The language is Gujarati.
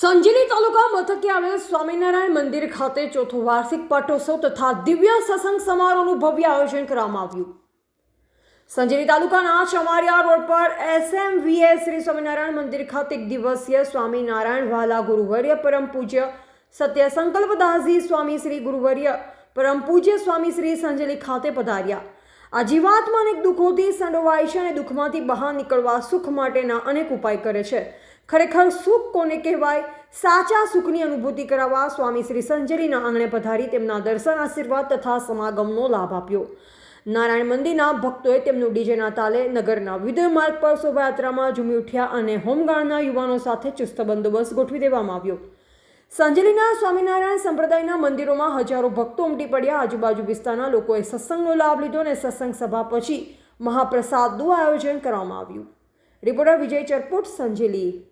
સંજેલી તાલુકા મથકે આવેલ સ્વામિનારાયણ મંદિર ખાતે ચોથો વાર્ષિક પાટોત્સવ તથા દિવ્ય સત્સંગ સમારોહનું ભવ્ય આયોજન કરવામાં આવ્યું. સંજેલી તાલુકાના ચમારિયા રોડ પર એસએમવીએસ શ્રી સ્વામિનારાયણ મંદિર ખાતે એક દિવસીય સ્વામિનારાયણ વાલા ગુરુવર્ય પરમ પૂજ્ય સત્ય સંકલ્પદાસજી સ્વામી શ્રી ગુરુવર્ય પરમ પૂજ્ય સ્વામી શ્રી સંજેલી ખાતે પધાર્યા. આ જીવાત્મા અનેક દુઃખોથી સંડોવાય છે અને દુઃખમાંથી બહાર નીકળવા સુખ માટેના અનેક ઉપાય કરે છે. ખરેખર સુખ કોને કહેવાય? સાચા સુખની અનુભૂતિ કરાવવા સ્વામી શ્રી સંજરીના આંગણે પધારી તેમના દર્શન આશીર્વાદ તથા સમાગમનો લાભ આપ્યો. નારાયણ મંદિરના ભક્તોએ તેમનું ડીજેના તાલે નગરના વિવિધ માર્ગ પર શોભાયાત્રામાં ઝૂમી ઉઠ્યા અને હોમગાર્ડના યુવાનો સાથે ચુસ્ત બંદોબસ્ત ગોઠવી દેવામાં આવ્યો. સંજલીના સ્વામિનારાયણ સંપ્રદાયના મંદિરોમાં હજારો ભક્તો ઉમટી પડ્યા. આજુબાજુ વિસ્તારના લોકોએ સત્સંગનો લાભ લીધો અને સત્સંગ સભા પછી મહાપ્રસાદનું આયોજન કરવામાં આવ્યું. રિપોર્ટર વિજય ચરપોટ, સંજેલી.